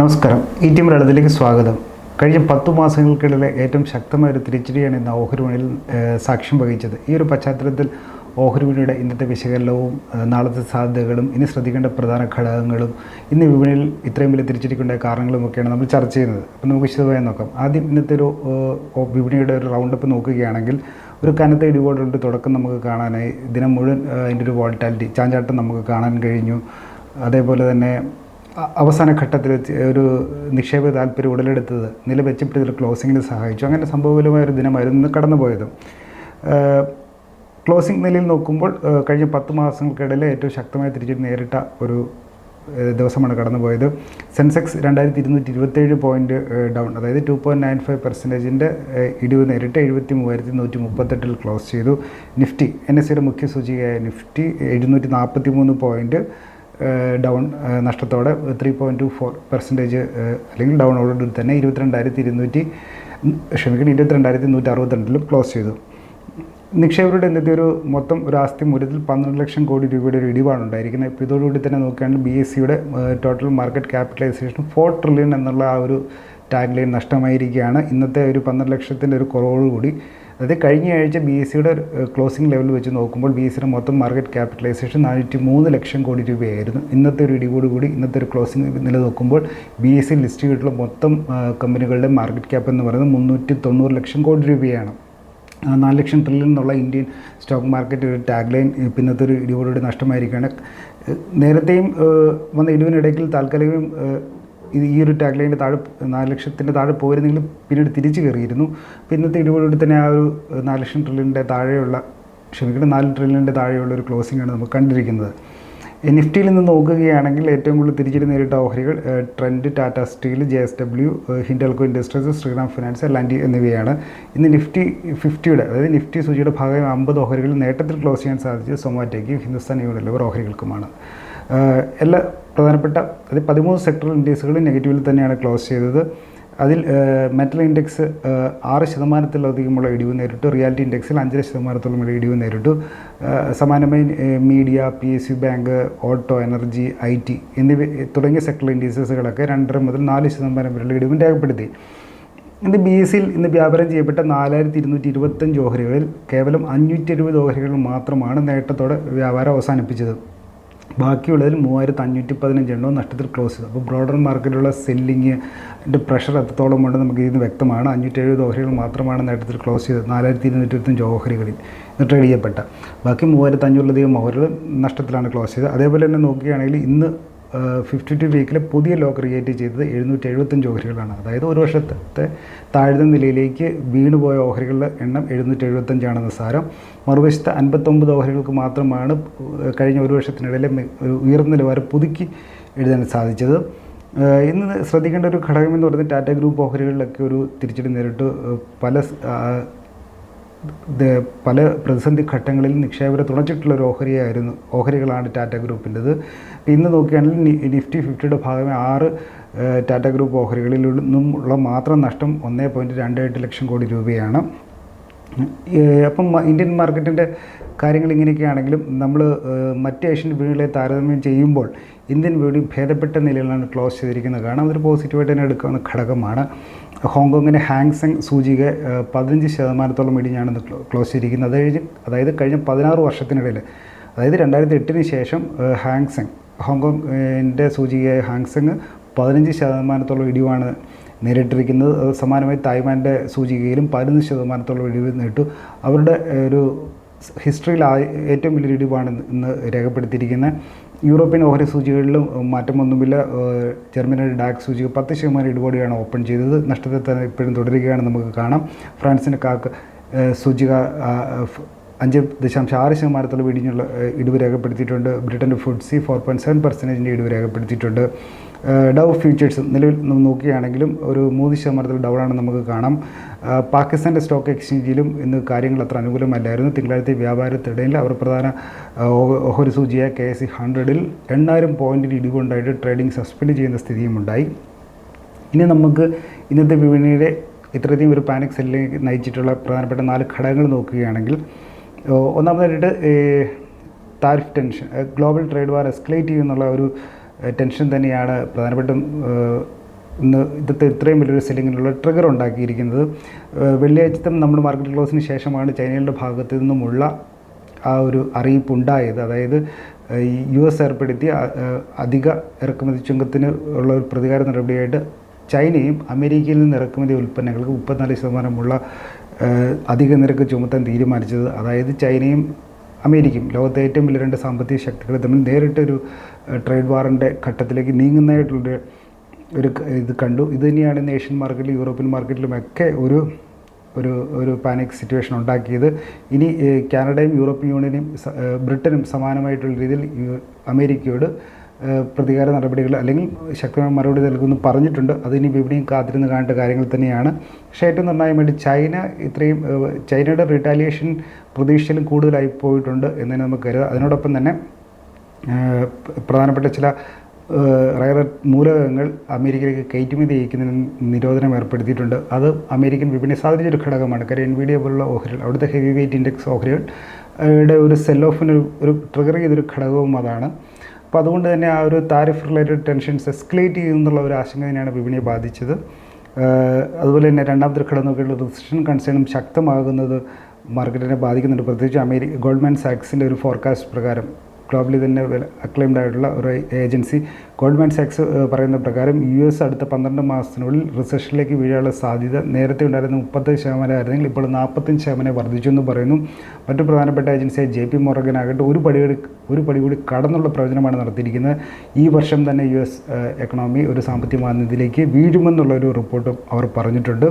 നമസ്കാരം. ഈ ടീം ലളിതയിലേക്ക് സ്വാഗതം. കഴിഞ്ഞ പത്തു മാസങ്ങൾക്കിടയിലെ ഏറ്റവും ശക്തമായ ഒരു തിരിച്ചടിയാണ് ഇന്ന് ഓഹരി വിപണിയിൽ സാക്ഷ്യം വഹിച്ചത്. ഈ ഒരു പശ്ചാത്തലത്തിൽ ഓഹരി വിപണിയുടെ ഇന്നത്തെ വിശകലനവും നാളത്തെ സാധ്യതകളും ഇനി ശ്രദ്ധിക്കേണ്ട പ്രധാന ഘടകങ്ങളും ഇന്ന് വിപണിയിൽ ഇത്രയും വലിയ തിരിച്ചടിക്കുണ്ടായ കാരണങ്ങളുമൊക്കെയാണ് നമ്മൾ ചർച്ച ചെയ്യുന്നത്. അപ്പോൾ നമുക്ക് വിശദമായി നോക്കാം. ആദ്യം ഇന്നത്തെ ഒരു വിപണിയുടെ ഒരു റൗണ്ടപ്പ് നോക്കുകയാണെങ്കിൽ ഒരു കനത്ത ഇടിവോടുണ്ട് തുടക്കം നമുക്ക് കാണാനായി. ദിനം മുഴുവൻ അതിന്റെ ഒരു വോൾട്ടാലിറ്റി ചാഞ്ചാട്ടം നമുക്ക് കാണാൻ കഴിഞ്ഞു. അതേപോലെ തന്നെ അവസാന ഘട്ടത്തിൽ ഒരു നിക്ഷേപ താല്പര്യം ഉടലെടുത്തത് നില മെച്ചപ്പെടുത്തി ക്ലോസിങ്ങിന് സഹായിച്ചു. അങ്ങനെ സംഭവപരമായ ഒരു ദിനമായിരുന്നു കടന്നുപോയത്. ക്ലോസിംഗ് നിലയിൽ നോക്കുമ്പോൾ കഴിഞ്ഞ പത്ത് മാസങ്ങൾക്കിടയിൽ ഏറ്റവും ശക്തമായ തിരിച്ചടി നേരിട്ട ഒരു ദിവസമാണ് കടന്നുപോയത്. സെൻസെക്സ് രണ്ടായിരത്തി ഇരുന്നൂറ്റി ഇരുപത്തേഴ് പോയിന്റ് ഡൗൺ അതായത് ടു പോയിന്റ് നയൻ ഫൈവ് പെർസെന്റേജിന്റെ ഇടിവ് നേരിട്ട് എഴുപത്തി മൂവായിരത്തി നൂറ്റി മുപ്പത്തെട്ടിൽ ക്ലോസ് ചെയ്തു. നിഫ്റ്റി എൻ എസ് സിയുടെ മുഖ്യ സൂചികയായ നിഫ്റ്റി എഴുന്നൂറ്റി നാൽപ്പത്തി മൂന്ന് point down നഷ്ടത്തോടെ three point two four percentage അല്ലെങ്കിൽ ഡൗണോടുകൂടി തന്നെ ഇരുപത്തിരണ്ടായിരത്തി ഇരുന്നൂറ്റി ക്ഷമിക്കണം ഇരുപത്തിരണ്ടായിരത്തി നൂറ്റി അറുപത്തിരണ്ടിലും ക്ലോസ് ചെയ്തു. നിക്ഷേപരുടെ എന്തെങ്കിലും ഒരു മൊത്തം ഒരു ആസ്തി മൂല്യത്തിൽ പന്ത്രണ്ട് ലക്ഷം കോടി രൂപയുടെ ഒരു ഇടിവാണ് ഉണ്ടായിരിക്കുന്നത്. ഇപ്പോൾ ഇതോടുകൂടി തന്നെ നോക്കുകയാണെങ്കിൽ ബി എസ് സിയുടെ total market capitalisation four trillion എന്നുള്ള ആ ഒരു ടാഗ് ലൈൻ നഷ്ടമായിരിക്കുകയാണ്. ഇന്നത്തെ ഒരു പന്ത്രണ്ട് ലക്ഷത്തിന്റെ ഒരു കുറവോടുകൂടി അതായത് കഴിഞ്ഞ ആഴ്ച ബി എസ് സിയുടെ ക്ലോസിംഗ് ലെവൽ വെച്ച് നോക്കുമ്പോൾ ബി എസ് സിയുടെ മൊത്തം മാർക്കറ്റ് ക്യാപിറ്റലൈസേഷൻ നാനൂറ്റി മൂന്ന് ലക്ഷം കോടി രൂപയായിരുന്നു. ഇന്നത്തെ ഒരു ഇടിവോടുകൂടി ഇന്നത്തെ ഒരു ക്ലോസിംഗ് നില നോക്കുമ്പോൾ ബി എസ് സി ലിസ്റ്റ് ചെയ്തിട്ടുള്ള മൊത്തം കമ്പനികളുടെ മാർക്കറ്റ് ക്യാപ്പ് എന്ന് പറയുന്നത് മുന്നൂറ്റി തൊണ്ണൂറ് ലക്ഷം കോടി രൂപയാണ്. നാല് ലക്ഷം ട്രില്യൺ എന്നുള്ള ഇന്ത്യൻ സ്റ്റോക്ക് മാർക്കറ്റ് ഒരു ടാഗ് ലൈൻ ഇന്നത്തെ ഒരു ഇടിവോടുകൂടി നഷ്ടമായിരിക്കുകയാണ്. നേരത്തെയും വന്ന ഇടിവിനിടയ്ക്ക് താൽക്കാലികം ഇത് ഈ ഒരു ടാഗ് താഴെ നാല് ലക്ഷത്തിന്റെ താഴെ പോയിരുന്നെങ്കിലും പിന്നീട് തിരിച്ചു കയറിയിരുന്നു. അപ്പോൾ ഇന്നത്തെ ഇടിവോടുകൂടി തന്നെ ആ ഒരു നാല് ലക്ഷം ട്രില്യന്റെ താഴെയുള്ള ക്ഷമിക്കണം നാല് ട്രില്യന്റെ താഴെയുള്ള ഒരു ക്ലോസിംഗ് ആണ് നമുക്ക് കണ്ടിരിക്കുന്നത്. നിഫ്റ്റിയിൽ നിന്ന് നോക്കുകയാണെങ്കിൽ ഏറ്റവും കൂടുതൽ തിരിച്ചിട്ട് നേരിട്ട ഓഹരികൾ trend Tata steel J S W Hindalco industries Shriram finance Landy എന്നിവയാണ്. ഇന്ന് നിഫ്റ്റി ഫിഫ്റ്റിയുടെ അതായത് നിഫ്റ്റി സൂചിയുടെ ഭാഗമായി അമ്പത് ഓഹരികൾ നേട്ടത്തിൽ ക്ലോസ് ചെയ്യാൻ സാധിച്ചത് സൊമാറ്റോയ്ക്കും ഹിന്ദുസ്ഥാൻ യൂണിലിവർ ഓഹരികൾക്കുമാണ്. എല്ലാ പ്രധാനപ്പെട്ട അത് പതിമൂന്ന് സെക്ടറൽ ഇൻഡെക്സുകളും നെഗറ്റീവിൽ തന്നെയാണ് ക്ലോസ് ചെയ്തത്. അതിൽ മെറ്റൽ ഇൻഡെക്സ് ആറ് ശതമാനത്തിലധികമുള്ള ഇടിവ് നേരിട്ടു. റിയാലിറ്റി ഇൻഡെക്സിൽ അഞ്ചര ശതമാനത്തോളം ഇടിവ് നേരിട്ടു. സമാനമായി media P S U bank auto energy I T എന്നിവ തുടങ്ങിയ സെക്ടറൽ ഇൻഡീസസുകളൊക്കെ രണ്ടര മുതൽ നാല് ശതമാനം വരെയുള്ള ഇടിവും രേഖപ്പെടുത്തി. ഇന്ന് ബി എസ് സിയിൽ ഇന്ന് വ്യാപാരം ചെയ്യപ്പെട്ട നാലായിരത്തി ഇരുന്നൂറ്റി ഇരുപത്തഞ്ച് ഓഹരികളിൽ കേവലം അഞ്ഞൂറ്റി എഴുപത് ഓഹരികൾ മാത്രമാണ് നേട്ടത്തോടെ വ്യാപാരം അവസാനിപ്പിച്ചത്. ബാക്കിയുള്ളതിൽ മൂവായിരത്തി അഞ്ഞൂറ്റി പതിനഞ്ച് എണ്ണവും നഷ്ടത്തിൽ ക്ലോസ് ചെയ്തു. അപ്പോൾ ബ്രോഡർ മാർക്കറ്റിലുള്ള സെല്ലിങ് പ്രഷർ എത്രത്തോളം ഉണ്ട് നമുക്ക് ഇതിന് വ്യക്തമാണ്. അഞ്ഞൂറ്റി എഴുപത് ഓഹരികൾ മാത്രമാണ് നേട്ടത്തിൽ ക്ലോസ് ചെയ്തത്. നാലായിരത്തി ഇരുന്നൂറ്റി ഇരുപത്തഞ്ച് ഓഹരികളിൽ ഇന്ന് ട്രേഡ് ചെയ്യപ്പെട്ട. ബാക്കി മൂവായിരത്തി അഞ്ഞൂറിലധികം ഓഹരികൾ നഷ്ടത്തിലാണ് ക്ലോസ് ചെയ്തത്. അതേപോലെ തന്നെ നോക്കുകയാണെങ്കിൽ ഇന്ന് ഫിഫ്റ്റി ടു വീക്കിൽ പുതിയ ലോ ക്രിയേറ്റ് ചെയ്തത് എഴുന്നൂറ്റി എഴുപത്തഞ്ച് ഓഹരികളാണ്. അതായത് ഒരു വർഷത്തെ താഴ്ന്ന നിലയിലേക്ക് വീണുപോയ ഓഹരികളുടെ എണ്ണം എഴുന്നൂറ്റി എഴുപത്തഞ്ചാണെന്ന് സാരം. മറുവശത്ത് അൻപത്തൊമ്പത് ഓഹരികൾക്ക് മാത്രമാണ് കഴിഞ്ഞ ഒരു വർഷത്തിനിടയിലെ ഒരു ഉയർന്ന നിലവാരം പുതുക്കി എഴുതാൻ സാധിച്ചത്. ഇന്ന് ശ്രദ്ധിക്കേണ്ട ഒരു ഘടകം എന്ന് പറയുന്നത് ടാറ്റ ഗ്രൂപ്പ് ഓഹരികളിലൊക്കെ ഒരു തിരിച്ചടി നേരിട്ട് പല പല പ്രതിസന്ധി ഘട്ടങ്ങളിൽ നിക്ഷേപകരെ തുണച്ചിട്ടുള്ള ഒരു ഓഹരിയായിരുന്നു ഓഹരികളാണ് ടാറ്റ ഗ്രൂപ്പിന്റെത്. ഇന്ന് നോക്കുകയാണെങ്കിൽ നിഫ്റ്റി ഫിഫ്റ്റിയുടെ ഭാഗമായി ആറ് ടാറ്റ ഗ്രൂപ്പ് ഓഹരികളിൽ നിന്നുള്ള മാത്രം നഷ്ടം ഒന്നേ പോയിന്റ് രണ്ട് എട്ട് ലക്ഷം കോടി രൂപയാണ്. അപ്പം ഇന്ത്യൻ മാർക്കറ്റിന്റെ കാര്യങ്ങൾ ഇങ്ങനെയൊക്കെയാണെങ്കിലും നമ്മൾ മറ്റ് ഏഷ്യൻ വീടുകളെ താരതമ്യം ചെയ്യുമ്പോൾ ഇന്ത്യൻ വീട് ഭേദപ്പെട്ട നിലയിലാണ് ക്ലോസ് ചെയ്തിരിക്കുന്നത്. കാരണം അതൊരു പോസിറ്റീവായിട്ട് തന്നെ എടുക്കാവുന്ന ഘടകമാണ്. ഹോങ്കോങ്ങിന്റെ ഹാങ്സങ് സൂചിക പതിനഞ്ച് ശതമാനത്തോളം ഇടിഞ്ഞാണ് ക്ലോസ് ചെയ്തിരിക്കുന്നത്. അത് കഴിഞ്ഞ് അതായത് കഴിഞ്ഞ പതിനാറ് വർഷത്തിനിടയിൽ അതായത് രണ്ടായിരത്തി എട്ടിന് ശേഷം ഹാങ്സങ് ഹോങ്കോങ്ങിന്റെ സൂചിക ഹാങ്സങ് പതിനഞ്ച് ശതമാനത്തോളം ഇടിവാണ് നേരിട്ടിരിക്കുന്നത്. സമാനമായി തായ്വാന്റെ സൂചികയിലും പതിനൊന്ന് ശതമാനത്തോളം ഇടിവ് നേട്ടു അവരുടെ ഒരു ഹിസ്റ്ററിയിൽ ഏറ്റവും വലിയൊരു ഇടിവാണ് ഇന്ന് രേഖപ്പെടുത്തിയിരിക്കുന്നത്. യൂറോപ്യൻ ഓഹരി സൂചികളിലും മാറ്റമൊന്നുമില്ല ജർമ്മനിയുടെ ഡാക് സൂചിക പത്ത് ശതമാനം ഇടുപാടിയാണ് ഓപ്പൺ ചെയ്തത്. നഷ്ടത്തെ തന്നെ ഇപ്പോഴും തുടരുകയാണ് നമുക്ക് കാണാം. ഫ്രാൻസിന്റെ കാക്ക് സൂചിക അഞ്ച് ദശാംശം ആറ് ശതമാനത്തോളം ഇടിഞ്ഞുള്ള ഇടിവ് രേഖപ്പെടുത്തിയിട്ടുണ്ട്. ബ്രിട്ടന്റെ ഫുഡ്സി ഫോർ പോയിന്റ് സെവൻ പെർസെന്റേജിന്റെ ഇടിവ് രേഖപ്പെടുത്തിയിട്ടുണ്ട്. ഡൗ ഫ്യൂച്ചേഴ്സ് നിലവിൽ നോക്കുകയാണെങ്കിലും ഒരു മൂന്ന് ശതമാനത്തിൽ ആണ് നമുക്ക് കാണാം. പാകിസ്ഥാന്റെ സ്റ്റോക്ക് എക്സ്ചേഞ്ചിലും ഇന്ന് കാര്യങ്ങൾ അത്ര അനുകൂലമല്ലായിരുന്നു. തിങ്കളാഴ്ച വ്യാപാരത്തിടയിൽ അവർ പ്രധാന ഓഹരി സൂചിയായ കെ എസ് സി ഹൺഡ്രഡിൽ എണ്ണായിരം പോയിന്റിൽ ഇടിവുണ്ടായിട്ട് ട്രേഡിംഗ് സസ്പെൻഡ് ചെയ്യുന്ന സ്ഥിതിയുമുണ്ടായി ഇനി നമുക്ക് ഇന്നത്തെ വിപണിയുടെ ഇത്രയധികം ഒരു പാനിക് സെല്ലിലേക്ക് നയിച്ചിട്ടുള്ള പ്രധാനപ്പെട്ട നാല് ഘടകങ്ങൾ നോക്കുകയാണെങ്കിൽ ഒന്നാമതായിട്ട് tariff tension global trade war escalate ചെയ്യുന്നുള്ള ഒരു ടെൻഷൻ തന്നെയാണ് പ്രധാനപ്പെട്ടും ഇന്ന് ഇന്നത്തെ ഇത്രയും വലിയൊരു സെല്ലിങ്ങിനുള്ള ട്രിഗർ ഉണ്ടാക്കിയിരിക്കുന്നത്. വെള്ളിയാഴ്ചത്തെ നമ്മുടെ മാർക്കറ്റ് ക്ലോസിന് ശേഷമാണ് ചൈനയുടെ ഭാഗത്തു നിന്നുമുള്ള ആ ഒരു അറിയിപ്പ് ഉണ്ടായത് അതായത് യു എസ് ഏർപ്പെടുത്തിയ അധിക ഇറക്കുമതി ചുങ്കത്തിന് ഉള്ള ഒരു പ്രതികാര നടപടിയായിട്ട് ചൈനയും അമേരിക്കയിൽ നിന്ന് ഇറക്കുമതി ഉൽപ്പന്നങ്ങൾക്ക് മുപ്പത്തിനാല് ശതമാനമുള്ള അധിക നിരക്ക് ചുമത്താൻ തീരുമാനിച്ചത്. അതായത് ചൈനയും അമേരിക്കയും ലോകത്തെ ഏറ്റവും വലിയ രണ്ട് സാമ്പത്തിക ശക്തികൾ തമ്മിൽ നേരിട്ടൊരു ട്രേഡ് വാറിന്റെ ഘട്ടത്തിലേക്ക് നീങ്ങുന്നതായിട്ടുള്ളൊരു ഒരു ഇത് കണ്ടു. ഇത് തന്നെയാണ് ഇന്ന് ഏഷ്യൻ മാർക്കറ്റിലും യൂറോപ്യൻ മാർക്കറ്റിലുമൊക്കെ ഒരു ഒരു ഒരു പാനിക് സിറ്റുവേഷൻ ഉണ്ടാക്കിയത്. ഇനി കാനഡയും യൂറോപ്യൻ യൂണിയനും ബ്രിട്ടനും സമാനമായിട്ടുള്ള രീതിയിൽ അമേരിക്കയോട് പ്രതികാര നടപടികൾ അല്ലെങ്കിൽ ശക്തമായ മറുപടി നൽകുമെന്ന് പറഞ്ഞിട്ടുണ്ട്. അതിനി വിപണിയും കാത്തിരുന്ന് കാണേണ്ട കാര്യങ്ങൾ തന്നെയാണ്. പക്ഷേ ഏറ്റവും നിർണായകമായിട്ട് ചൈന ഇത്രയും ചൈനയുടെ റിട്ടാലിയേഷൻ പ്രതീക്ഷയിലും കൂടുതലായി പോയിട്ടുണ്ട് എന്ന് തന്നെ നമുക്ക് കരുതാം. അതിനോടൊപ്പം തന്നെ പ്രധാനപ്പെട്ട ചില റയർ മൂലകങ്ങൾ അമേരിക്കയിലേക്ക് കയറ്റുമതി ചെയ്യിക്കുന്നതിന് നിരോധനം ഏർപ്പെടുത്തിയിട്ടുണ്ട്. അത് അമേരിക്കൻ വിപണി സാധിച്ചൊരു ഘടകമാണ്. കാര്യം എൻവിഡിയ പോലുള്ള ഓഹരികൾ അവിടുത്തെ ഹെവി വെയിറ്റ് ഇൻഡെക്സ് ഓഹരികളുടെ ഒരു സെൽ ഓഫിന് ഒരു ട്രിഗർ ചെയ്തൊരു ഘടകവും അതാണ്. അപ്പോൾ അതുകൊണ്ട് തന്നെ ആ ഒരു താരിഫ് റിലേറ്റഡ് ടെൻഷൻസ് എസ്കലേറ്റ് ചെയ്യുന്നുള്ള ഒരു ആശങ്ക തന്നെയാണ് വിപണിയെ ബാധിച്ചത്. അതുപോലെ തന്നെ രണ്ടാമത്തെ ഘടകം നോക്കിയുള്ള റിസഷൻ കൺസേണും ശക്തമാകുന്നത് മാർക്കറ്റിനെ ബാധിക്കുന്നുണ്ട്. പ്രത്യേകിച്ച് അമേരിക്ക ഗോൾഡ്മാൻ സാക്സിന്റെ ഒരു ഫോർകാസ്റ്റ് പ്രകാരം. ഗ്ലോബലി തന്നെ അക്ലെയിംഡ് ആയിട്ടുള്ള ഒരു ഏജൻസി ഗോൾഡ്മാൻ സാക്സ് പറയുന്ന പ്രകാരം യു എസ് അടുത്ത പന്ത്രണ്ട് മാസത്തിനുള്ളിൽ റിസഷനിലേക്ക് വീഴാനുള്ള സാധ്യത നേരത്തെ ഉണ്ടായിരുന്ന മുപ്പത്തഞ്ച് ശതമാനമായിരുന്നെങ്കിൽ ഇപ്പോൾ നാൽപ്പത്തഞ്ച് ശതമാനം വർദ്ധിച്ചു എന്ന് പറയുന്നു. മറ്റു പ്രധാനപ്പെട്ട ഏജൻസിയായ ജെ പി മോർഗൻ ആകട്ടെ ഒരു പടി ഒരു പടി കൂടി കടന്നുള്ള പ്രവചനമാണ് നടത്തിയിരിക്കുന്നത്. ഈ വർഷം തന്നെ യു എസ് എക്കണോമി ഒരു സാമ്പത്തിക മാന്ദ്യത്തിലേക്ക് വീഴുമെന്നുള്ള ഒരു റിപ്പോർട്ടും അവർ പറഞ്ഞിട്ടുണ്ട്.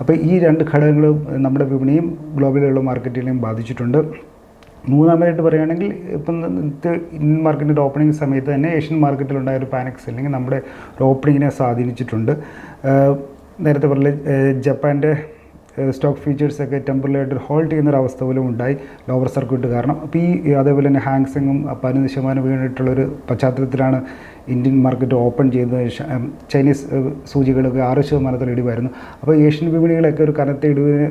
അപ്പോൾ ഈ രണ്ട് ഘടകങ്ങളും നമ്മുടെ വിപണിയും ഗ്ലോബലിലുള്ള മാർക്കറ്റിനെയും ബാധിച്ചിട്ടുണ്ട്. മൂന്നാമതായിട്ട് പറയുകയാണെങ്കിൽ ഇപ്പം ഇന്ത്യൻ മാർക്കറ്റിന്റെ ഓപ്പണിംഗ് സമയത്ത് തന്നെ ഏഷ്യൻ മാർക്കറ്റിലുണ്ടായ ഒരു പാനിക് അല്ലെങ്കിൽ നമ്മുടെ ഒരു ഓപ്പണിങ്ങിനെ സ്വാധീനിച്ചിട്ടുണ്ട്. നേരത്തെ പറഞ്ഞ ജപ്പാന്റെ സ്റ്റോക്ക് ഫീച്ചേഴ്സൊക്കെ ടെമ്പറലായിട്ട് ഹോൾഡ് ചെയ്യുന്ന ഒരു അവസ്ഥ പോലും ഉണ്ടായി ലോവർ സർക്യൂട്ട് കാരണം. അപ്പോൾ ഈ അതേപോലെ തന്നെ ഹാങ്സിങ്ങും പതിനൊന്ന് ശതമാനം വീണിട്ടുള്ളൊരു പശ്ചാത്തലത്തിലാണ് ഇന്ത്യൻ മാർക്കറ്റ് ഓപ്പൺ ചെയ്യുന്നത് ചൈനീസ് സൂചികളൊക്കെ ആറ് ശതമാനത്തിൽ ഇടിവായിരുന്നു. അപ്പോൾ ഏഷ്യൻ വിപണികളൊക്കെ ഒരു കനത്ത ഇടിവിന്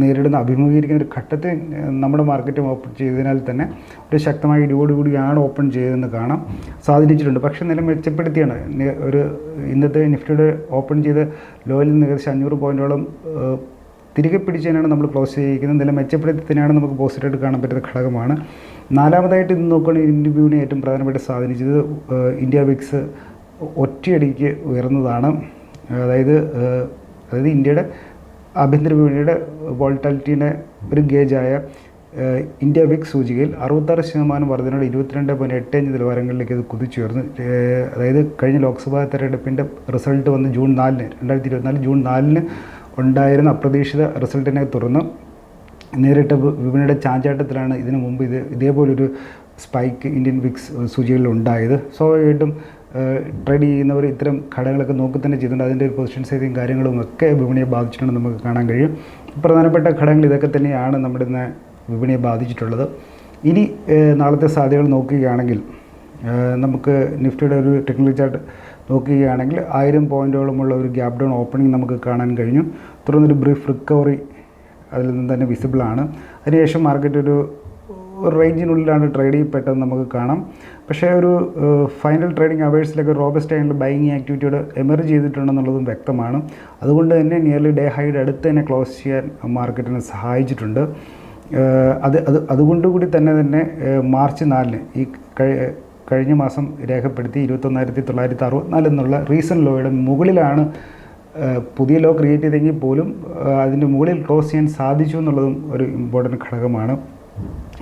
നേരിടുന്ന അഭിമുഖീകരിക്കുന്ന ഒരു ഘട്ടത്തിൽ നമ്മുടെ മാർക്കറ്റും ഓപ്പൺ ചെയ്തതിനാൽ തന്നെ ഒരു ശക്തമായ ഇടിയോടുകൂടിയാണ് ഓപ്പൺ ചെയ്തതെന്ന് കാണാം. സാധിച്ചിട്ടുണ്ട് പക്ഷേ നില മെച്ചപ്പെടുത്തിയാണ്. ഒരു ഇന്നത്തെ നിഫ്റ്റിയുടെ ഓപ്പൺ ചെയ്ത് ലോയിൽ നിന്ന് ഏകദേശം അഞ്ഞൂറ് പോയിന്റോളം തിരികെ പിടിച്ചതിനാണ് നമ്മൾ ക്ലോസ് ചെയ്തിരിക്കുന്നത്. നില മെച്ചപ്പെടുത്തിയതിനാണ് നമുക്ക് പോസിറ്റീവായിട്ട് കാണാൻ പറ്റുന്ന ഘടകമാണ്. നാലാമതായിട്ട് ഇന്ന് നോക്കുകയാണെങ്കിൽ ഇന്ത്യ വ്യൂവിനെ ഏറ്റവും പ്രധാനമായിട്ട് സ്വാധീനിച്ചത് ഇന്ത്യ വിക്സ് ഒറ്റയടിക്ക് ഉയർന്നതാണ്. അതായത് അതായത് ഇന്ത്യയുടെ ആഭ്യന്തര വിപണിയുടെ വോൾട്ടാലിറ്റീനെ ഒരു ഗേജായ ഇന്ത്യ വിക് സൂചികയിൽ അറുപത്താറ് ശതമാനം വർധനയുടെ ഇരുപത്തിരണ്ട് പോയിന്റ് എട്ട് അഞ്ച് നിലവാരങ്ങളിലേക്ക് ഇത് കുതിച്ചുയർന്നു. അതായത് കഴിഞ്ഞ ലോക്സഭാ തെരഞ്ഞെടുപ്പിന്റെ റിസൾട്ട് വന്ന് ജൂൺ നാലിന് രണ്ടായിരത്തി ഇരുപത്തിനാല് ജൂൺ നാലിന് ഉണ്ടായിരുന്ന അപ്രതീക്ഷിത റിസൾട്ടിനെ തുടർന്ന് നേരിട്ട വിപണിയുടെ ചാഞ്ചാട്ടത്തിലാണ് ഇതിനു മുമ്പ് ഇത് ഇതേപോലൊരു സ്പൈക്ക് ഇന്ത്യൻ വിക്സ് സൂചികളിൽ ഉണ്ടായത്. സ്വാഭാവികമായിട്ടും ട്രേഡ് ചെയ്യുന്നവർ ഇത്തരം ഘടകങ്ങളൊക്കെ നോക്കി തന്നെ ചെയ്തിട്ടുണ്ട്. അതിന്റെ പൊസിഷൻ സൈസും കാര്യങ്ങളും ഒക്കെ വിപണിയെ ബാധിച്ചിട്ടുണ്ടെന്ന് നമുക്ക് കാണാൻ കഴിയും. പ്രധാനപ്പെട്ട ഘടകങ്ങൾ ഇതൊക്കെ തന്നെയാണ് നമ്മുടെ ഇന്ന് വിപണിയെ ബാധിച്ചിട്ടുള്ളത്. ഇനി നാളത്തെ സാധ്യതകൾ നോക്കുകയാണെങ്കിൽ നമുക്ക് നിഫ്റ്റിയുടെ ഒരു ടെക്നിക്കൽ ചാർട്ട് നോക്കുകയാണെങ്കിൽ ആയിരം പോയിന്റോളമുള്ള ഒരു ഗ്യാപ് ഡൗൺ ഓപ്പണിംഗ് നമുക്ക് കാണാൻ കഴിഞ്ഞു. തുടർന്നൊരു ബ്രീഫ് റിക്കവറി അതിൽ നിന്ന് തന്നെ വിസിബിളാണ് അതിനുശേഷം മാർക്കറ്റ് ഒരു റേഞ്ചിനുള്ളിലാണ് ട്രേഡ് ചെയ്യപ്പെട്ടത് നമുക്ക് കാണാം. പക്ഷേ ഒരു ഫൈനൽ ട്രേഡിംഗ് അവേഴ്സിലൊക്കെ റോബസ്റ്റ് ആയിട്ടുള്ള ബൈങ് ആക്ടിവിറ്റിയോട് എമർജ് ചെയ്തിട്ടുണ്ടെന്നുള്ളതും വ്യക്തമാണ്. അതുകൊണ്ട് തന്നെ നിയർലി ഡേ ഹൈഡ് അടുത്ത് തന്നെ ക്ലോസ് ചെയ്യാൻ മാർക്കറ്റിനെ സഹായിച്ചിട്ടുണ്ട്. അത് അത് അതുകൊണ്ട് കൂടി തന്നെ തന്നെ മാർച്ച് നാലിന് ഈ കഴിഞ്ഞ മാസം രേഖപ്പെടുത്തി ഇരുപത്തൊന്നായിരത്തി തൊള്ളായിരത്തി അറുപത്തിനാല് എന്നുള്ള റീസൺ ലോയുടെ മുകളിലാണ് പുതിയ ലോ ക്രിയേറ്റ് ചെയ്തെങ്കിൽ പോലും അതിന്റെ മുകളിൽ ക്ലോസ് ചെയ്യാൻ സാധിച്ചു എന്നുള്ളതും ഒരു ഇമ്പോർട്ടന്റ് ഘടകമാണ്.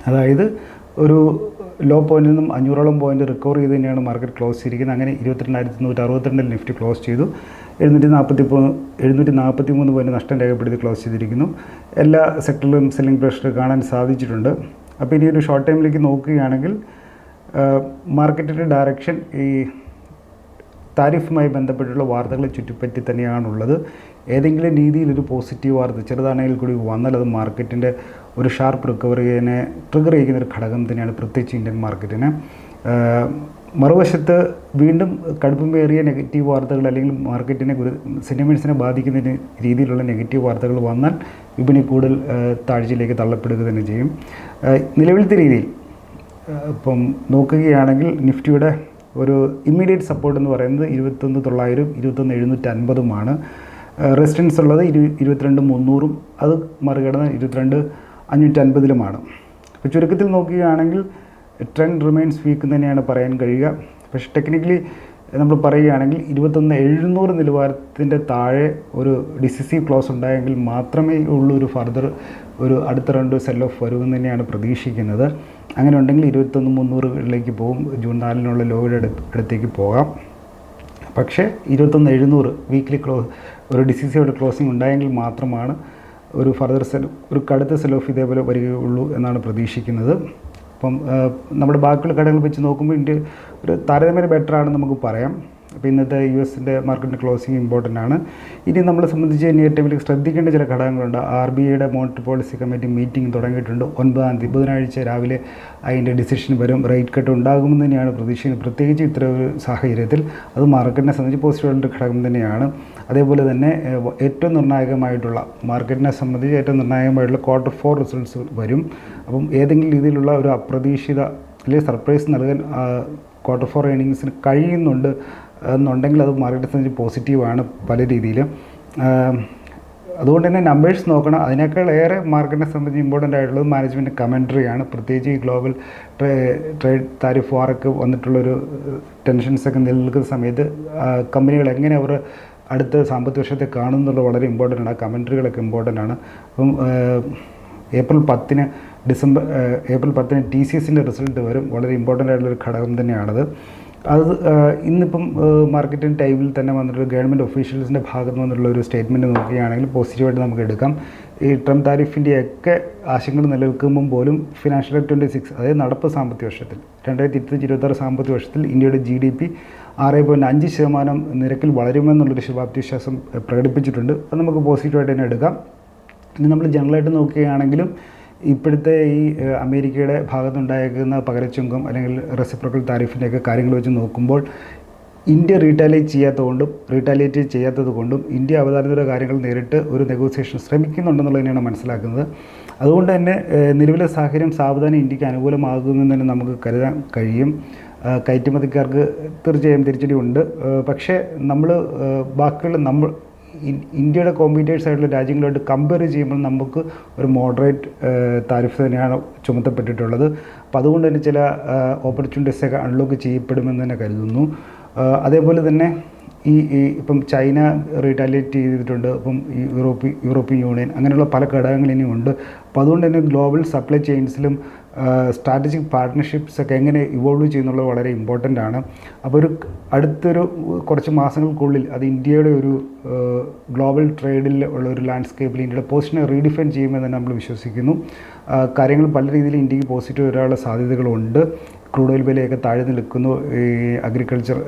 അതായത് ഒരു ലോ പോയിന്റിൽ നിന്നും അഞ്ഞൂറോളം പോയിന്റ് റിക്കവർ ചെയ്ത് തന്നെയാണ് മാർക്കറ്റ് ക്ലോസ് ചെയ്തിരിക്കുന്നത്. അങ്ങനെ ഇരുപത്തിരണ്ടായിരത്തി നൂറ്റി അറുപത്തിരണ്ടിൽ നിഫ്റ്റി ക്ലോസ് ചെയ്തു. എഴുന്നൂറ്റി നാൽപ്പത്തി എഴുന്നൂറ്റി നാൽപ്പത്തി മൂന്ന് പോയിന്റ് നഷ്ടം രേഖപ്പെടുത്തി ക്ലോസ് ചെയ്തിരിക്കുന്നു. എല്ലാ സെക്ടറിലും സെല്ലിംഗ് പ്രഷർ കാണാൻ സാധിച്ചിട്ടുണ്ട്. അപ്പോൾ ഇനി ഒരു ഷോർട്ട് ടൈമിലേക്ക് നോക്കുകയാണെങ്കിൽ മാർക്കറ്റിന്റെ ഡയറക്ഷൻ ഈ താരിഫുമായി ബന്ധപ്പെട്ടുള്ള വാർത്തകളെ ചുറ്റിപ്പറ്റി തന്നെയാണുള്ളത്. ഏതെങ്കിലും രീതിയിൽ ഒരു പോസിറ്റീവ് വാർത്ത ചെറുതാണെങ്കിൽ കൂടി വന്നാൽ അത് മാർക്കറ്റിന്റെ ഒരു ഷാർപ്പ് റിക്കവറിനെ ട്രിഗർ ചെയ്യുന്ന ഒരു ഘടകം തന്നെയാണ് പ്രത്യേകിച്ച് ഇന്ത്യൻ മാർക്കറ്റിന്. മറുവശത്ത് വീണ്ടും കടുപ്പമേറിയ നെഗറ്റീവ് വാർത്തകൾ അല്ലെങ്കിൽ മാർക്കറ്റിനെ ഗുരു സെന്റിമെന്റ്സിനെ ബാധിക്കുന്ന രീതിയിലുള്ള നെഗറ്റീവ് വാർത്തകൾ വന്നാൽ വിപണി കൂടുതൽ താഴ്ചയിലേക്ക് തള്ളപ്പെടുക തന്നെ ചെയ്യും. നിലവിലത്തെ രീതിയിൽ ഇപ്പം നോക്കുകയാണെങ്കിൽ നിഫ്റ്റിയുടെ ഒരു ഇമ്മീഡിയറ്റ് സപ്പോർട്ട് എന്ന് പറയുന്നത് ഇരുപത്തൊന്ന് തൊള്ളായിരം ഇരുപത്തൊന്ന് എഴുന്നൂറ്റി അൻപതുമാണ് റെസിസ്റ്റൻസ് ഉള്ളത് ഇരു ഇരുപത്തിരണ്ട് മുന്നൂറും അത് മറികടന്ന് ഇരുപത്തിരണ്ട് അഞ്ഞൂറ്റി അൻപതിലുമാണ് അപ്പോൾ ചുരുക്കത്തിൽ നോക്കുകയാണെങ്കിൽ ട്രെൻഡ് റിമൈൻസ് വീക്ക് തന്നെയാണ് പറയാൻ കഴിയുക. പക്ഷേ ടെക്നിക്കലി നമ്മൾ പറയുകയാണെങ്കിൽ ഇരുപത്തൊന്ന് എഴുന്നൂറ് നിലവാരത്തിന്റെ താഴെ ഒരു ഡിസിസീവ് ക്ലോസ് ഉണ്ടായെങ്കിൽ മാത്രമേ ഉള്ളൂ ഒരു ഫർദർ ഒരു അടുത്ത രണ്ട് സെൽ ഓഫ് വരുമെന്ന് തന്നെയാണ് പ്രതീക്ഷിക്കുന്നത്. അങ്ങനെ ഉണ്ടെങ്കിൽ ഇരുപത്തൊന്ന് മുന്നൂറുകളിലേക്ക് പോകും. ജൂൺ നാലിനുള്ള ലോയുടെ അടുത്ത് അടുത്തേക്ക് പോകാം. പക്ഷേ ഇരുപത്തൊന്ന് എഴുന്നൂറ് വീക്ക്ലി ക്ലോ ഒരു ഡിസിസിയുടെ ക്ലോസിംഗ് ഉണ്ടായെങ്കിൽ മാത്രമാണ് ഒരു ഫർദർ സെൽ ഒരു കടുത്ത സെൽ ഓഫ് ഇതേപോലെ വരികയുള്ളൂ എന്നാണ് പ്രതീക്ഷിക്കുന്നത്. അപ്പം നമ്മുടെ ബാക്കിയുള്ള കടകൾ വെച്ച് നോക്കുമ്പോൾ ഇന്ത്യ ഒരു താരതമ്യേന ബെറ്റർ ആണെന്ന് നമുക്ക് പറയാം. അപ്പോൾ ഇന്നത്തെ യു എസിന്റെ മാർക്കറ്റിന്റെ ക്ലോസിംഗ് ഇമ്പോർട്ടന്റ് ആണ്. ഇനി നമ്മളെ സംബന്ധിച്ച് ഇനി ഏറ്റവും വലിയ ശ്രദ്ധിക്കേണ്ട ചില ഘടകങ്ങളുണ്ട്. ആർ ബി ഐയുടെ മോണിറ്ററി പോളിസി കമ്മിറ്റി മീറ്റിംഗ് തുടങ്ങിയിട്ടുണ്ട്. ഒൻപതാം തീയതി ബുധനാഴ്ച രാവിലെ അതിന്റെ ഡിസിഷൻ വരും. റേറ്റ് കട്ട് ഉണ്ടാകുമെന്ന് തന്നെയാണ് പ്രതീക്ഷിക്കുന്നത് പ്രത്യേകിച്ച് ഇത്തരം ഒരു സാഹചര്യത്തിൽ അത് മാർക്കറ്റിനെ സംബന്ധിച്ച് പോസിറ്റീവായിട്ടുള്ള ഘടകം തന്നെയാണ്. അതേപോലെ തന്നെ ഏറ്റവും നിർണായകമായിട്ടുള്ള മാർക്കറ്റിനെ സംബന്ധിച്ച് ഏറ്റവും നിർണായകമായിട്ടുള്ള ക്വാർട്ടർ ഫോർ റിസൾട്ട്സ് വരും. അപ്പം ഏതെങ്കിലും രീതിയിലുള്ള ഒരു അപ്രതീക്ഷിത അല്ലെങ്കിൽ സർപ്രൈസ് നൽകാൻ ക്വാർട്ടർ ഫോർ ഏണിങ്സിന് കഴിയുന്നുണ്ട് എന്നുണ്ടെങ്കിൽ അത് മാർക്കറ്റിനെ സംബന്ധിച്ച് പോസിറ്റീവാണ് പല രീതിയിൽ അതുകൊണ്ട് തന്നെ നമ്പേഴ്സ് നോക്കണം. അതിനേക്കാൾ ഏറെ മാർക്കറ്റിനെ സംബന്ധിച്ച് ഇമ്പോർട്ടന്റ് ആയിട്ടുള്ളത് മാനേജ്മെന്റ് കമൻട്രിയാണ് പ്രത്യേകിച്ച് ഈ ഗ്ലോബൽ ട്രേ ട്രേഡ് താരിഫ് വാറൊക്കെ വന്നിട്ടുള്ളൊരു ടെൻഷൻസൊക്കെ നിലനിൽക്കുന്ന സമയത്ത് കമ്പനികൾ എങ്ങനെ അവർ അടുത്ത സാമ്പത്തിക വർഷത്തെ കാണുന്നുള്ള വളരെ ഇമ്പോർട്ടന്റ് ആണ്. ആ കമൻട്രികളൊക്കെ ഇമ്പോർട്ടന്റ് ആണ്. അപ്പം ഏപ്രിൽ പത്തിന് ഡിസംബർ ഏപ്രിൽ പത്തിന് ടി സി എസിന്റെ റിസൾട്ട് വരും. വളരെ ഇമ്പോർട്ടന്റ് ആയിട്ടുള്ളൊരു ഘടകം തന്നെയാണത്. അത് ഇന്നിപ്പം മാർക്കറ്റിംഗ് ടൈമിൽ തന്നെ വന്നിട്ട് ഗവൺമെന്റ് ഒഫീഷ്യൽസിന്റെ ഭാഗത്ത് നിന്നുള്ള ഒരു സ്റ്റേറ്റ്മെന്റ് നോക്കുകയാണെങ്കിൽ പോസിറ്റീവായിട്ട് നമുക്ക് എടുക്കാം. ഈ ട്രംപ് താരിഫിന്റെയൊക്കെ ആശങ്കകൾ നിലനിൽക്കുമ്പോൾ പോലും ഫിനാൻഷ്യൽ ട്വന്റി സിക്സ് അതായത് നടപ്പ് സാമ്പത്തിക വർഷത്തിൽ രണ്ടായിരത്തി ഇരുപത്തഞ്ച് ഇരുപത്താറ് സാമ്പത്തിക വർഷത്തിൽ ഇന്ത്യയുടെ ജി ഡി പി ആറ് പോയിന്റ് അഞ്ച് ശതമാനം നിരക്കിൽ വളരുമെന്നുള്ളൊരു ശുഭാപ്തി വിശ്വാസം പ്രകടിപ്പിച്ചിട്ടുണ്ട്. അത് നമുക്ക് പോസിറ്റീവായിട്ട് തന്നെ എടുക്കാം. ഇനി നമ്മൾ ജനറലായിട്ട് നോക്കുകയാണെങ്കിലും ഇപ്പോഴത്തെ ഈ അമേരിക്കയുടെ ഭാഗത്തുണ്ടായേക്കുന്ന പകരച്ചുങ്കം അല്ലെങ്കിൽ റെസിപ്രോക്കൽ താരിഫിന്റെയൊക്കെ കാര്യങ്ങൾ വെച്ച് നോക്കുമ്പോൾ ഇന്ത്യ റീറ്റാലിയേറ്റ് ചെയ്യാത്തതുകൊണ്ടും റീറ്റാലിയേറ്റ് ചെയ്യാത്തത് കൊണ്ടും ഇന്ത്യ അവതാരതയുടെ കാര്യങ്ങൾ നേരിട്ട് ഒരു നെഗോസിയേഷൻ ശ്രമിക്കുന്നുണ്ടെന്നുള്ളത് തന്നെയാണ് മനസ്സിലാക്കുന്നത്. അതുകൊണ്ട് തന്നെ നിലവിലെ സാഹചര്യം സാവധാനം ഇന്ത്യയ്ക്ക് അനുകൂലമാകുമെന്ന് തന്നെ നമുക്ക് കരുതാൻ കഴിയും. കയറ്റുമതിക്കാർക്ക് തീർച്ചയായും തിരിച്ചടി ഉണ്ട്. പക്ഷേ നമ്മൾ ബാക്കിയുള്ള നമ്മൾ ഇന്ത്യയുടെ കോമ്പറ്റേഴ്സ് ആയിട്ടുള്ള രാജ്യങ്ങളായിട്ട് കമ്പയർ ചെയ്യുമ്പോൾ നമുക്ക് ഒരു മോഡറേറ്റ് താരിഫ് തന്നെയാണ് ചുമത്തപ്പെട്ടിട്ടുള്ളത്. അപ്പോൾ അതുകൊണ്ട് തന്നെ ചില ഓപ്പർച്യൂണിറ്റീസൊക്കെ അൺലോക്ക് ചെയ്യപ്പെടുമെന്ന് തന്നെ കരുതുന്നു. അതേപോലെ തന്നെ ഈ ഇപ്പം ചൈന റീറ്റാലിയേറ്റ് ചെയ്തിട്ടുണ്ട്. ഇപ്പം ഈ യൂറോപ്യ യൂറോപ്യൻ യൂണിയൻ അങ്ങനെയുള്ള പല ഘടകങ്ങൾ ഉണ്ട് അപ്പോൾ അതുകൊണ്ട് തന്നെ ഗ്ലോബൽ സപ്ലൈ ചെയിൻസിലും സ്ട്രാറ്റജിക് പാർട്ട്ണർഷിപ്സ് ഒക്കെ എങ്ങനെ ഇവോൾവ് ചെയ്യുന്നുള്ളത് വളരെ ഇമ്പോർട്ടന്റ് ആണ്. അപ്പോൾ ഒരു അടുത്തൊരു കുറച്ച് മാസങ്ങൾക്കുള്ളിൽ അത് ഇന്ത്യയുടെ ഒരു ഗ്ലോബൽ ട്രേഡിൽ ഉള്ള ഒരു ലാൻഡ്സ്കേപ്പിൽ ഇന്ത്യയുടെ പൊസിഷനെ റീഡിഫൈൻ ചെയ്യുമെന്ന് തന്നെ നമ്മൾ വിശ്വസിക്കുന്നു. കാര്യങ്ങൾ പല രീതിയിൽ ഇന്ത്യയ്ക്ക് പോസിറ്റീവ് വരാനുള്ള സാധ്യതകളുണ്ട്. ക്രൂഡ് ഓയിൽ വിലയൊക്കെ താഴെ നിൽക്കുന്നു. ഈ അഗ്രികൾച്ചർ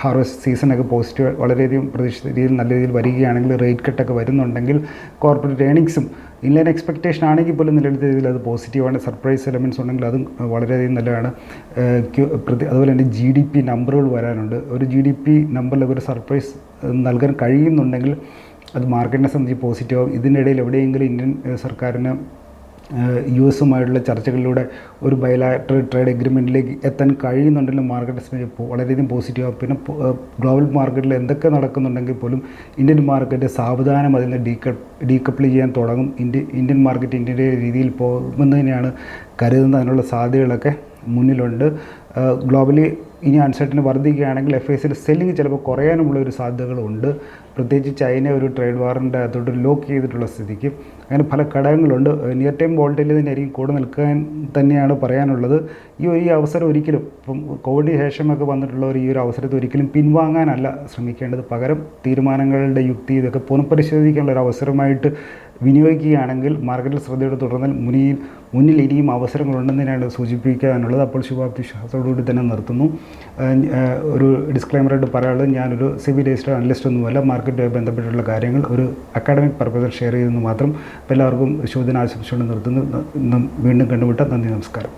ഹാർവസ്റ്റ് സീസണൊക്കെ പോസിറ്റീവ് വളരെയധികം പ്രതീക്ഷിത രീതിയിൽ നല്ല രീതിയിൽ വരികയാണെങ്കിൽ റേറ്റ് കട്ടൊക്കെ വരുന്നുണ്ടെങ്കിൽ കോർപ്പറേറ്റ് ഏണിങ്സും ഇൻലൈൻ എക്സ്പെക്റ്റേഷൻ ആണെങ്കിൽ പോലും നിലവിലത്തെ രീതിയിൽ അത് പോസിറ്റീവാണ് സർപ്രൈസ് എലമെന്റ്സ് ഉണ്ടെങ്കിൽ അതും വളരെയധികം നല്ലതാണ്. പ്രതി അതുപോലെ തന്നെ ജി ഡി പി നമ്പറുകൾ വരാനുണ്ട്. ഒരു ജി ഡി പി നമ്പറിൽ ഒരു സർപ്രൈസ് നൽകാൻ കഴിയുന്നുണ്ടെങ്കിൽ അത് മാർക്കറ്റിനെ സംബന്ധിച്ച് പോസിറ്റീവ് ആവും. ഇതിനിടയിൽ എവിടെയെങ്കിലും ഇന്ത്യൻ സർക്കാരിന് യു എസുമായിട്ടുള്ള ചർച്ചകളിലൂടെ ഒരു ബയലാട്രൽ ട്രേഡ് എഗ്രിമെന്റിലേക്ക് എത്താൻ കഴിയുന്നുണ്ടെങ്കിലും മാർക്കറ്റ് വളരെയധികം പോസിറ്റീവാണ് പിന്നെ ഗ്ലോബൽ മാർക്കറ്റിൽ എന്തൊക്കെ നടക്കുന്നുണ്ടെങ്കിൽ പോലും ഇന്ത്യൻ മാർക്കറ്റ് സാവധാനം അതിൽ നിന്ന് ഡീക ഡീകപ്പിൾ ചെയ്യാൻ തുടങ്ങും. ഇന്ത്യ ഇന്ത്യൻ മാർക്കറ്റ് ഇന്ത്യന്റെ രീതിയിൽ പോകുമെന്ന് തന്നെയാണ് കരുതുന്നത്. അതിനുള്ള സാധ്യതകളൊക്കെ മുന്നിലുണ്ട്. ഗ്ലോബലി ഇനി അൺസർട്ടൻ വർദ്ധിക്കുകയാണെങ്കിൽ എഫ് ഐസിൽ സെല്ലിങ് ചിലപ്പോൾ കുറയാനുമുള്ള ഒരു സാധ്യതകളുണ്ട്. പ്രത്യേകിച്ച് ചൈന ഒരു ട്രേഡ് വാറിന്റെ അതോട്ട് ലോക്ക് ചെയ്തിട്ടുള്ള സ്ഥിതിക്ക് അങ്ങനെ പല ഘടകങ്ങളുണ്ട്. നിയർ ടൈം വോൾട്ടേജിൽ തന്നെയായിരിക്കും കൂടെ നിൽക്കാൻ തന്നെയാണ് പറയാനുള്ളത്. ഈ ഒരു ഈ അവസരം ഒരിക്കലും ഇപ്പം കോവിഡിന് ശേഷമൊക്കെ വന്നിട്ടുള്ളവർ ഈ ഒരു അവസരത്തെ ഒരിക്കലും പിൻവാങ്ങാനല്ല ശ്രമിക്കേണ്ടത്. പകരം തീരുമാനങ്ങളുടെ യുക്തി ഇതൊക്കെ പുനഃപരിശോധിക്കാനുള്ള ഒരു അവസരമായിട്ട് വിനിയോഗിക്കുകയാണെങ്കിൽ മാർക്കറ്റിൽ ശ്രദ്ധയോടെ തുടർന്നാൽ മുന്നിൽ മുന്നിൽ ഇനിയും അവസരങ്ങളുണ്ടെന്ന് തന്നെയാണ് സൂചിപ്പിക്കാനുള്ളത്. അപ്പോൾ ശുഭാപ്തി വിശ്വാസത്തോടുകൂടി തന്നെ നിർത്തുന്നു. ഒരു ഡിസ്ക്ലൈമറായിട്ട് പറയാനുള്ളത് ഞാനൊരു സിവിൽ രജിസ്റ്റർ അനലിസ്റ്റ് ഒന്നുമല്ല മാർക്കറ്റുമായി ബന്ധപ്പെട്ടുള്ള കാര്യങ്ങൾ ഒരു അക്കാഡമിക് പർപ്പസിൽ ഷെയർ ചെയ്തെന്ന് മാത്രം എല്ലാവർക്കും ശോധന ആശംസയോടെ നിർത്തുന്നു വീണ്ടും കണ്ടുമുട്ടാം. നന്ദി നമസ്കാരം.